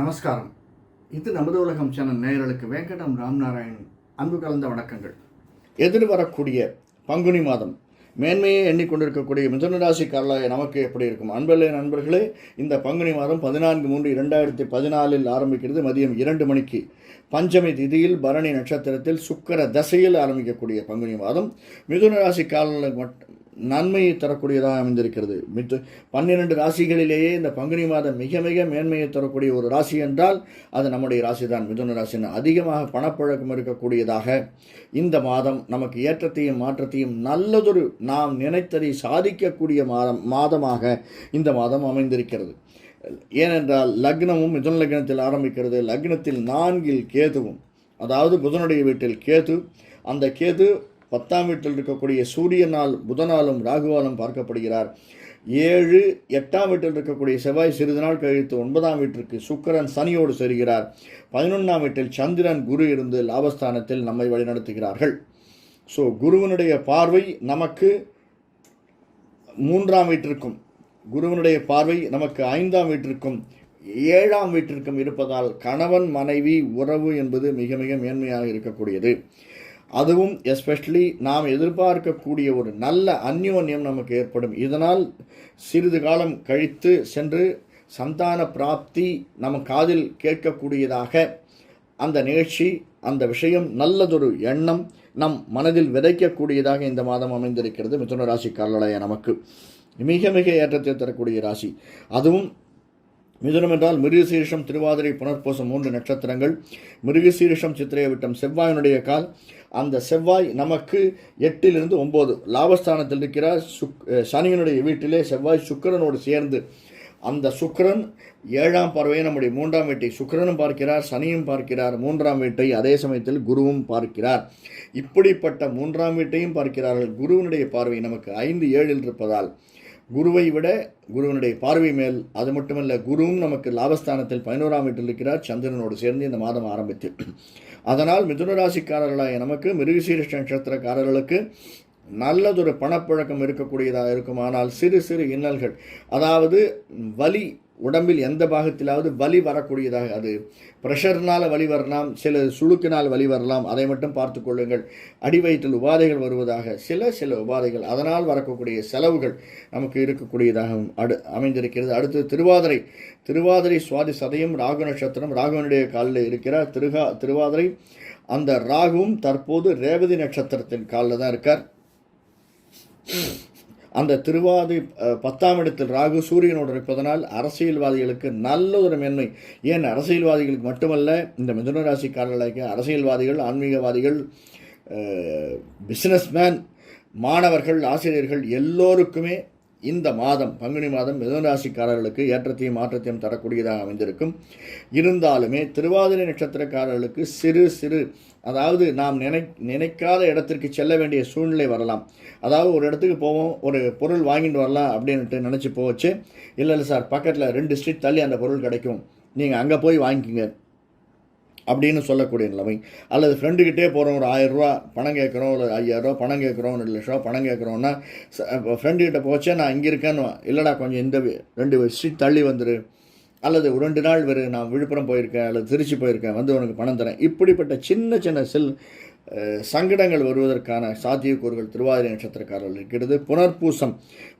நமஸ்காரம். இது நமது உலகம் சேனல் நேயர்களுக்கு வெங்கடம் ராம்நாராயண் அன்பு கலந்த வணக்கங்கள். எதிர்வரக்கூடிய பங்குனி மாதம் மேன்மையை எண்ணிக்கொண்டிருக்கக்கூடிய மிதுன ராசிக்காரர்களாக நமக்கு எப்படி இருக்கும்? அன்பர்களே நண்பர்களே இந்த பங்குனி மாதம் பதினான்கு மூன்று இரண்டாயிரத்தி பதினாலில் ஆரம்பிக்கிறது. மதியம் இரண்டு மணிக்கு பஞ்சமி திதியில் பரணி நட்சத்திரத்தில் சுக்கர தசையில் ஆரம்பிக்கக்கூடிய பங்குனி மாதம். மிதுன ராசிக்காரர்களுக்கு மட்டும் நன்மையை தரக்கூடியதாக அமைந்திருக்கிறது. மித்து பன்னிரண்டு ராசிகளிலேயே இந்த பங்குனி மாதம் மிக மிக மேன்மையை தரக்கூடிய ஒரு ராசி என்றால் அது நம்முடைய ராசி தான் மிதுன ராசி அதிகமாக பணப்பழக்கம் இருக்கக்கூடியதாக இந்த மாதம் நமக்கு ஏற்றத்தையும் மாற்றத்தையும் நல்லதொரு நாம் நினைத்ததை சாதிக்கக்கூடிய மாதம் மாதமாக இந்த மாதம் அமைந்திருக்கிறது. ஏனென்றால் லக்னமும் மிதுன லக்னத்தில் ஆரம்பிக்கிறது. லக்னத்தில் நான்கில் கேதுவும் அதாவது புதனுடைய வீட்டில் கேது. அந்த கேது பத்தாம் வீட்டில் இருக்கக்கூடிய சூரியனால் புதனாலும் ராகுவாலும் பார்க்கப்படுகிறார். ஏழு எட்டாம் வீட்டில் இருக்கக்கூடிய செவ்வாய் சிறிது நாள் கழித்து ஒன்பதாம் வீட்டிற்கு சுக்கரன் சனியோடு செல்கிறார் பதினொன்றாம் வீட்டில் சந்திரன் குரு இருந்து லாபஸ்தானத்தில் நம்மை வழிநடத்துகிறார்கள். ஸோ குருவனுடைய பார்வை நமக்கு மூன்றாம் வீட்டிற்கும் குருவனுடைய பார்வை நமக்கு ஐந்தாம் வீட்டிற்கும் ஏழாம் வீட்டிற்கும் இருப்பதால் கணவன் மனைவி உறவு என்பது மிக மிக மேன்மையாக இருக்கக்கூடியது. அதுவும் எஸ்பெஷலி நாம் எதிர்பார்க்கக்கூடிய ஒரு நல்ல அந்யோன்யம் நமக்கு ஏற்படும். இதனால் சிறிது காலம் கழித்து சென்று சந்தான பிராப்தி நம் காதில் கேட்கக்கூடியதாக அந்த நிகழ்ச்சி அந்த விஷயம் நல்லதொரு எண்ணம் நம் மனதில் விதைக்கக்கூடியதாக இந்த மாதம் அமைந்திருக்கிறது. மிதுன ராசிக்காரர்களாய நமக்கு மிக மிக ஏற்றத்தை தரக்கூடிய ராசி. அதுவும் மிதுனம் என்றால் மிருகசீரிஷம் திருவாதிரை புனர்பூசம் மூன்று நட்சத்திரங்கள். மிருகசீரிஷம் சித்திரைய விட்டம் செவ்வாயினுடைய கால். அந்த செவ்வாய் நமக்கு எட்டிலிருந்து ஒம்பது லாபஸ்தானத்தில் இருக்கிறார். சுக் சனியினுடைய வீட்டிலே செவ்வாய் சுக்கிரனோடு சேர்ந்து அந்த சுக்கரன் ஏழாம் பார்வையை நம்முடைய மூன்றாம் வீட்டை சுக்கரனும் பார்க்கிறார் சனியும் பார்க்கிறார். மூன்றாம் வீட்டை அதே சமயத்தில் குருவும் பார்க்கிறார். இப்படிப்பட்ட மூன்றாம் வீட்டையும் பார்க்கிறார்கள். குருவினுடைய பார்வை நமக்கு ஐந்து ஏழில் இருப்பதால் குருவை விட குருவனுடைய பார்வை மேல் அது மட்டுமல்ல குருவும் நமக்கு லாபஸ்தானத்தில் பதினோராம் வீட்டில் இருக்கிறார் சந்திரனோடு சேர்ந்து இந்த மாதம் ஆரம்பித்து. அதனால் மிதுன ராசிக்காரர்களாக நமக்கு மிருகசீரிஷ்ட நட்சத்திரக்காரர்களுக்கு நல்லதொரு பணப்பழக்கம் இருக்கக்கூடியதாக இருக்கும் ஆனால் சிறு சிறு இன்னல்கள் அதாவது வலி உடம்பில் எந்த பாகத்திலாவது வலி வரக்கூடியதாக அது ப்ரெஷர்னால் வலி வரலாம் சில சுழுக்கினால் வலி வரலாம் அதை மட்டும் பார்த்து கொள்ளுங்கள். அடிவயிற்றில் உபாதைகள் வருவதாக சில சில உபாதைகள் அதனால் வரக்கூடிய செலவுகள் நமக்கு இருக்கக்கூடியதாகவும் அடு அமைந்திருக்கிறது. அடுத்து திருவாதிரை. திருவாதிரை சுவாதி சதயம் ராகு நட்சத்திரம் ராகுவனுடைய காலில் இருக்கிறார். திருகா திருவாதிரை அந்த ராகுவும் தற்போது ரேவதி நட்சத்திரத்தின் காலில் தான் இருக்கார். அந்த திருவாதி பத்தாம் இடத்தில் ராகு சூரியனோடு இருப்பதனால் அரசியல்வாதிகளுக்கு நல்ல ஒரு மேன்மை. ஏன் அரசியல்வாதிகளுக்கு மட்டுமல்ல இந்த மிதுன ராசிக்காரர்களுக்கு அரசியல்வாதிகள் ஆன்மீகவாதிகள் பிஸ்னஸ்மேன் மாணவர்கள் ஆசிரியர்கள் எல்லோருக்குமே இந்த மாதம் பங்குனி மாதம் மிதுன ராசிக்காரர்களுக்கு ஏற்றத்தையும் மாற்றத்தையும் தரக்கூடியதாக அமைந்திருக்கும். இருந்தாலுமே திருவாதிரை நட்சத்திரக்காரர்களுக்கு சிறு சிறு அதாவது நாம் நினை நினைக்காத இடத்திற்கு செல்ல வேண்டிய சூழ்நிலை வரலாம். அதாவது ஒரு இடத்துக்கு போவோம் ஒரு பொருள் வாங்கிட்டு வரலாம் அப்படின்ட்டு நினச்சி போச்சு. இல்லை இல்லை சார் பக்கத்தில் ரெண்டு ஸ்ட்ரீட் தள்ளி அந்த பொருள் கிடைக்கும். நீங்கள் அங்கே போய் வாங்கிக்கிங்க. அப்படின்னு சொல்லக்கூடிய நிலைமை. அல்லது ஃப்ரெண்டுக்கிட்டே போகிறோம் ஒரு ஆயிரரூவா பணம் கேட்குறோம் ஒரு ஐயாயிரரூவா பணம் கேட்குறோம் ரெண்டு லட்ச ரூபா பணம் கேட்குறோன்னா ஃப்ரெண்டுக்கிட்ட போச்சே நான் இங்கே இருக்கேன்னு இல்லைடா கொஞ்சம் இந்த ரெண்டு ஸ்ட்ரீட் தள்ளி வந்துரு. அல்லது ஒரு ரெண்டு நாள் வரு நான் விழுப்புரம் போயிருக்கேன் அல்லது திருச்சி போயிருக்கேன் வந்து உனக்கு பணம் தரேன். இப்படிப்பட்ட சின்ன சின்ன செல் சங்கடங்கள் வருவதற்கான சாத்தியக்கூறுகள் திருவாதிரை நட்சத்திரக்காரர்கள் இருக்கிறது. புனர்பூசம்.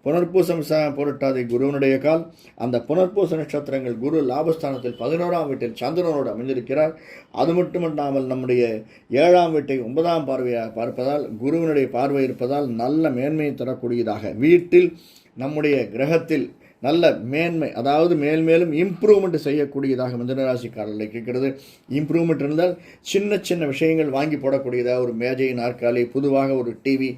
புனர்பூசம் ச பொருட்டாதை குருவனுடைய கால். அந்த புனர்பூச நட்சத்திரங்கள் குரு லாபஸ்தானத்தில் பதினோராம் வீட்டில் சந்திரனோடு அமைந்திருக்கிறார். அது மட்டுமல்லாமல் நம்முடைய ஏழாம் வீட்டை ஒன்பதாம் பார்வையாக பார்ப்பதால் குருவனுடைய பார்வை இருப்பதால் நல்ல மேன்மையை தரக்கூடியதாக. வீட்டில் நம்முடைய கிரகத்தில் நல்ல மேன்மை அதாவது மேல் மேலும் இம்ப்ரூவ்மெண்ட் செய்யக்கூடியதாக மிதனராசிக்காரர்களுக்கு இருக்கிறது. இம்ப்ரூவ்மெண்ட் இருந்தால் சின்ன சின்ன விஷயங்கள் வாங்கி போடக்கூடியதாக ஒரு மேஜை நாற்காலி புதுவாக ஒரு டிவி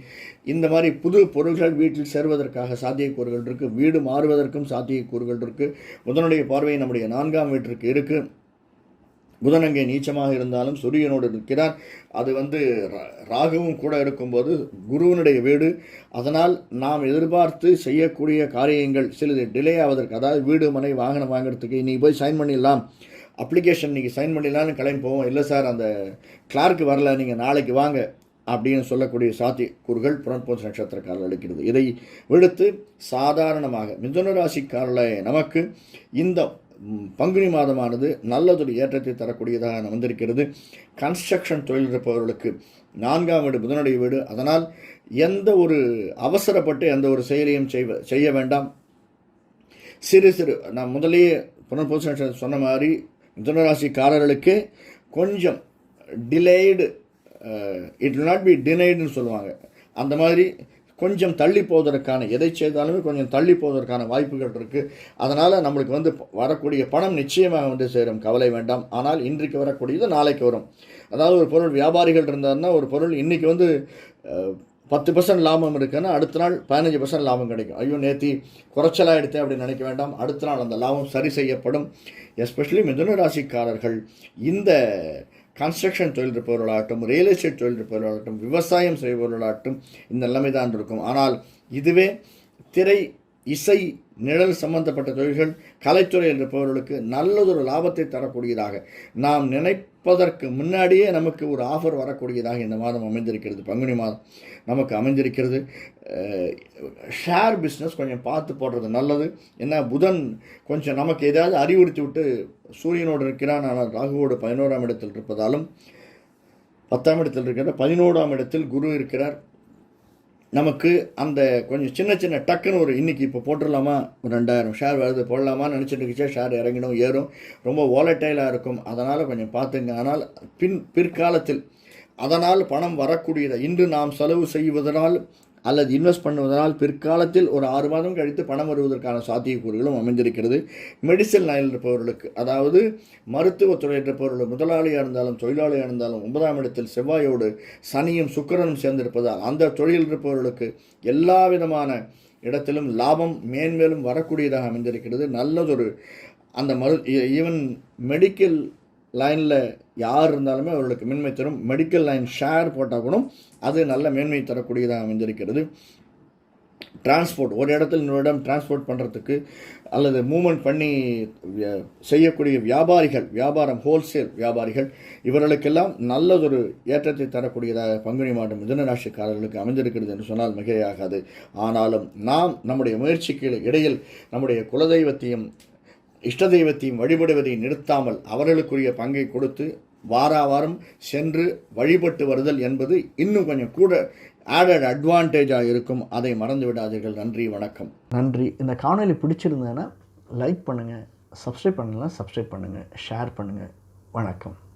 இந்த மாதிரி புது பொருள்கள் வீட்டில் சேர்வதற்காக சாத்தியக்கூறுகள் இருக்குது வீடு மாறுவதற்கும் சாத்தியக்கூறுகள் இருக்குது முதனுடைய பார்வை நம்முடைய நான்காம் வீட்டிற்கு இருக்குது புதன் அங்கே நீச்சமாக இருந்தாலும் சூரியனோடு இருக்கிறார் அது வந்து ராகுவும் கூட இருக்கும்போது குருவனுடைய வீடு. அதனால் நாம் எதிர்பார்த்து செய்யக்கூடிய காரியங்கள் சிறிது டிலே ஆவதற்கு அதாவது வீடு மனை வாகனம் வாங்குறதுக்கு இன்றைக்கி போய் சைன் பண்ணிடலாம். அப்ளிகேஷன் நீங்கள் சைன் பண்ணிடலாம்னு கிளம்பி போவோம். இல்லை சார் அந்த கிளார்க்கு வரல நீங்கள் நாளைக்கு வாங்க அப்படின்னு சொல்லக்கூடிய சாத்தியக்கூறுகள் புனர்போச நட்சத்திரக்காரர்கள் அளிக்கிறது. இதை விடுத்து சாதாரணமாக மிதுன ராசிக்காரர்களை நமக்கு இந்த பங்குனி மாதமானது நல்லதொரு ஏற்றத்தை தரக்கூடியதாக வந்திருக்கிறது. கன்ஸ்ட்ரக்ஷன் தொழில் இருப்பவர்களுக்கு நான்காம் வீடு புதனுடைய வீடு. அதனால் எந்த ஒரு அவசரப்பட்டு எந்த ஒரு செயலையும் செய்வ செய்ய வேண்டாம். சிறு சிறு நான் முதலேயே புனர்பூசன் சொன்ன மாதிரி மிதுனராசிக்காரர்களுக்கு கொஞ்சம் delayed it will not be டினைடுன்னு சொல்லுவாங்க. அந்த மாதிரி கொஞ்சம் தள்ளி போவதற்கான எதை செய்தாலுமே கொஞ்சம் தள்ளி போவதற்கான வாய்ப்புகள் இருக்குது அதனால் நம்மளுக்கு வந்து வரக்கூடிய பணம் நிச்சயமாக வந்து சேரும். கவலை வேண்டாம். ஆனால் இன்றைக்கு வரக்கூடியது நாளைக்கு வரும். அதாவது ஒரு பொருள் வியாபாரிகள் இருந்தாருன்னா ஒரு பொருள் இன்றைக்கி வந்து பத்து பர்சன்ட் லாபம் இருக்குன்னா அடுத்த நாள் பதினஞ்சு பர்சன்ட் லாபம் கிடைக்கும். ஐயோ நேத்தி குறைச்சலாக எடுத்தேன் அப்படின்னு நினைக்க வேண்டாம். அடுத்த நாள் அந்த லாபம் சரி செய்யப்படும். எஸ்பெஷலி மிதுன ராசிக்காரர்கள். இந்த கன்ஸ்ட்ரக்ஷன் தொழில் இருப்பவர்களாகட்டும் ரியல் எஸ்டேட் தொழில் இருப்பவர்களாகட்டும் விவசாயம் செய்பவர்களாகட்டும் இந்த நிலைமை தான் இருக்கும். ஆனால் இதுவே திரை இசை நிழல் சம்பந்தப்பட்ட தொழில்கள் கலைத்துறை என்ற பவர்களுக்கு நல்லதொரு லாபத்தை தரக்கூடியதாக. நாம் நினைப்பதற்கு முன்னாடியே நமக்கு ஒரு ஆஃபர் வரக்கூடியதாக இந்த மாதம் அமைந்திருக்கிறது. பங்குனி மாதம் நமக்கு அமைந்திருக்கிறது. ஷேர் பிஸ்னஸ் கொஞ்சம் பார்த்து போடுறது நல்லது. ஏன்னா புதன் கொஞ்சம் நமக்கு ஏதாவது அறிவுறுத்தி விட்டு சூரியனோடு இருக்கிறான். ஆனால் ராகுவோடு பதினோராம் இடத்தில் இருப்பதாலும் பத்தாம் இடத்தில் இருக்கிற பதினோராம் இடத்தில் குரு இருக்கிறார். நமக்கு அந்த கொஞ்சம் சின்ன சின்ன டக்குன்னு ஒரு இன்னைக்கு இப்போ போட்டுடலாமா? ஒரு ரெண்டாயிரம் ஷேர் வருது போடலாமான்னு நினச்சிட்டு இருந்துச்சா ஷேர் இறங்கிடும் ஏறும். ரொம்ப வாலட்டைலாக இருக்கும். அதனால் கொஞ்சம் பார்த்துங்க. ஆனால் பின் பிற்காலத்தில் அதனால் பணம் வரக்கூடியதை இன்று நாம் செலவு செய்வதனால் அல்லது இன்வெஸ்ட் பண்ணுவதனால் பிற்காலத்தில் ஒரு ஆறு மாதம் கழித்து பணம் வருவதற்கான சாத்தியக்கூறுகளும் அமைந்திருக்கிறது. மெடிசன் லைனில் இருப்பவர்களுக்கு அதாவது மருத்துவத்துறை இருப்பவர்கள் முதலாளியாக இருந்தாலும் தொழிலாளியாக இருந்தாலும் ஒன்பதாம் இடத்தில் செவ்வாயோடு சனியும் சுக்கரனும் சேர்ந்திருப்பதால் அந்த தொழில் இருப்பவர்களுக்கு எல்லா விதமான இடத்திலும் லாபம் மேன்மேலும் வரக்கூடியதாக அமைந்திருக்கிறது. நல்லதொரு அந்த மரு ஈவன் மெடிக்கல் லைனில் யார் இருந்தாலுமே அவர்களுக்கு மேன்மை தரும். மெடிக்கல் லைன் ஷேர் போட்டால் கூட அது நல்ல மேன்மை தரக்கூடியதாக அமைந்திருக்கிறது. டிரான்ஸ்போர்ட் ஒரு இடத்துல இன்னொரு இடம் டிரான்ஸ்போர்ட் பண்ணுறதுக்கு அல்லது மூமெண்ட் பண்ணி செய்யக்கூடிய வியாபாரிகள் வியாபாரம் ஹோல்சேல் வியாபாரிகள் இவர்களுக்கெல்லாம் நல்லதொரு ஏற்றத்தை தரக்கூடியதாக பங்குனி மாதம் மிதனராசிக்காரர்களுக்கு அமைந்திருக்கிறது என்று சொன்னால் மிகையாகாது. ஆனாலும் நாம் நம்முடைய முயற்சிக்கு இடையில் நம்முடைய குலதெய்வத்தையும் இஷ்ட தெய்வத்தையும் வழிபடுவதை நிறுத்தாமல் அவர்களுக்குரிய பங்கை கொடுத்து வாரா வாரம் சென்று வழிபட்டு வருதல் என்பது இன்னும் கொஞ்சம் கூட ஆடட் அட்வான்டேஜாக இருக்கும். அதை மறந்து விடாதீர்கள். நன்றி வணக்கம். நன்றி. இந்த காணொளி பிடிச்சிருந்ததுன்னா லைக் பண்ணுங்கள் சப்ஸ்கிரைப் பண்ணலாம் சப்ஸ்கிரைப் பண்ணுங்கள் ஷேர் பண்ணுங்கள் வணக்கம்.